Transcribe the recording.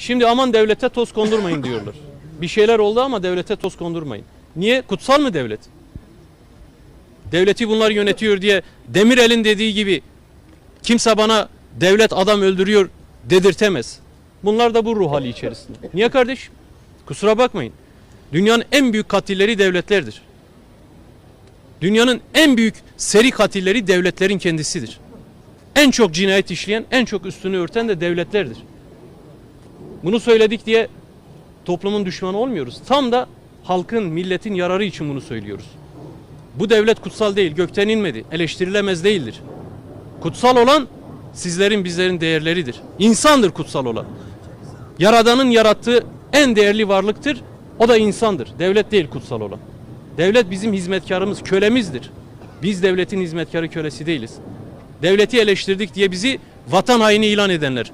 Şimdi aman devlete toz kondurmayın diyorlar. Bir şeyler oldu ama devlete toz kondurmayın. Niye? Kutsal mı devlet? Devleti bunlar yönetiyor diye Demirel'in dediği gibi kimse bana devlet adam öldürüyor dedirtemez. Bunlar da bu ruh hali içerisinde. Niye kardeş? Kusura bakmayın. Dünyanın en büyük katilleri devletlerdir. Dünyanın en büyük seri katilleri devletlerin kendisidir. En çok cinayet işleyen, en çok üstünü örten de devletlerdir. Bunu söyledik diye toplumun düşmanı olmuyoruz. Tam da halkın, milletin yararı için bunu söylüyoruz. Bu devlet kutsal değil, gökten inmedi, eleştirilemez değildir. Kutsal olan sizlerin, bizlerin değerleridir. İnsandır kutsal olan. Yaradanın yarattığı en değerli varlıktır. O da insandır. Devlet değil kutsal olan. Devlet bizim hizmetkarımız, kölemizdir. Biz devletin hizmetkarı kölesi değiliz. Devleti eleştirdik diye bizi vatan haini ilan edenler,